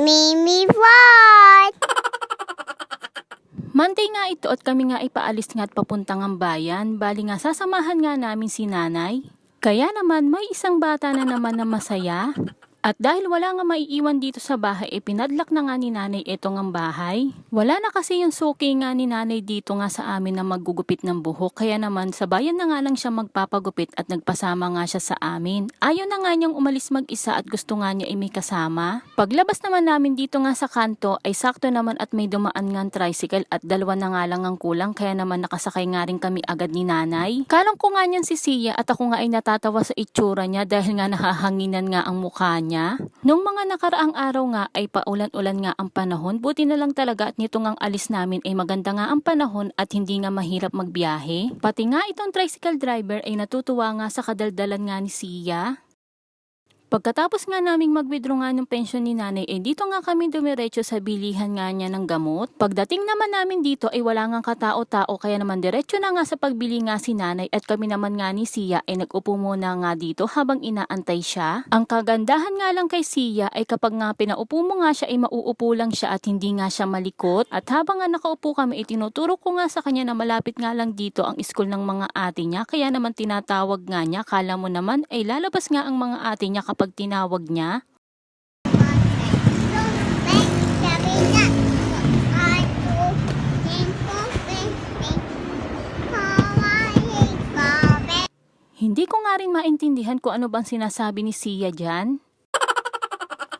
Mimi What? Monday nga ito at kami nga ipaalis nga at papuntang ang bayan. Bali nga sasamahan nga namin si nanay. Kaya naman may isang bata na naman na masaya. At dahil wala nga maiiwan dito sa bahay, e pinadlak na nga ni nanay itong ang bahay. Wala na kasi yung suki nga ni nanay dito nga sa amin na maggugupit ng buhok. Kaya naman sa bayan na nga lang siya magpapagupit at nagpasama nga siya sa amin. Ayaw na nga niyang umalis mag-isa at gusto nga niya may kasama. Paglabas naman namin dito nga sa kanto ay sakto naman at may dumaan nga tricycle at dalawa na nga lang ang kulang kaya naman nakasakay nga rin kami agad ni nanay. Kalang ko nga niyan si Sia at ako nga ay natatawa sa itsura niya dahil nga nahahanginan nga ang mukha niya. Nung mga nakaraang araw nga ay paulan-ulan nga ang panahon, buti na lang talaga at nito ngang alis namin ay maganda nga ang panahon at hindi nga mahirap magbiyahe. Pati nga itong tricycle driver ay natutuwa nga sa kadaldalan nga ni Sia. Pagkatapos nga naming mag-withdraw nga ng pensyon ni nanay, eh dito nga kami dumiretso sa bilihan nga niya ng gamot. Pagdating naman namin dito ay wala nga katao-tao kaya naman diretso na nga sa pagbili nga si nanay at kami naman nga ni Sia ay nag-upo muna nga dito habang inaantay siya. Ang kagandahan nga lang kay Sia ay kapag nga pinaupo mo nga siya ay mauupo lang siya at hindi nga siya malikot. At habang nga nakaupo kami, itinuturo ko nga sa kanya na malapit nga lang dito ang school ng mga ate niya kaya naman tinatawag nga niya. Kala mo naman ay lalabas nga ang mga ate niya kapag tinawag niya. Hindi ko nga rin maintindihan kung ano bang sinasabi ni Sia dyan.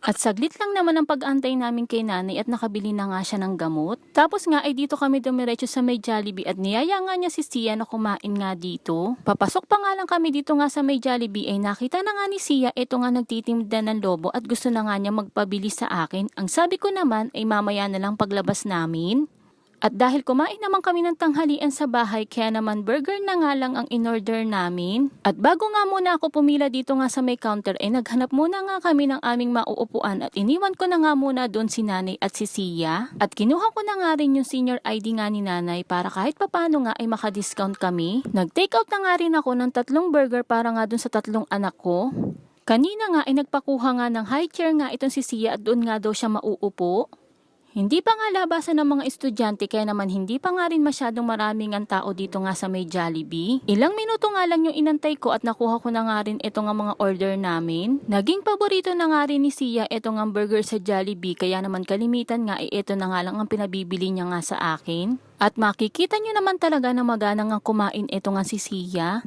At saglit lang naman ang pag-antay namin kay nanay at nakabili na nga siya ng gamot. Tapos nga ay dito kami dumiretso sa may Jollibee at niyaya nga niya si Sia na kumain nga dito. Papasok pa nga lang kami dito nga sa may Jollibee ay nakita na nga ni Sia ito nga nagtitinda ng lobo at gusto na nga niya magpabili sa akin. Ang sabi ko naman ay mamaya na lang paglabas namin. At dahil kumain naman kami ng tanghalian sa bahay, kaya naman burger na nga lang ang in-order namin. At bago nga muna ako pumila dito nga sa may counter, ay naghanap muna nga kami ng aming mauupuan at iniwan ko na nga muna doon si nanay at si Sia. At kinuha ko na nga rin yung senior ID nga ni nanay para kahit papano nga ay makadiscount kami. Nag-take out na nga rin ako ng tatlong burger para nga doon sa tatlong anak ko. Kanina nga ay nagpakuha nga ng high chair nga itong si Sia at doon nga daw siya mauupo. Hindi pa nga labasan ng mga estudyante kaya naman hindi pa nga rin masyadong maraming ang tao dito nga sa may Jollibee. Ilang minuto nga lang yung inantay ko at nakuha ko na nga rin ito nga mga order namin. Naging paborito na nga rin ni Sia ito nga burger sa Jollibee kaya naman kalimitan nga eh ito na nga lang ang pinabibili niya nga sa akin. At makikita nyo naman talaga na magana nga kumain ito nga si Sia.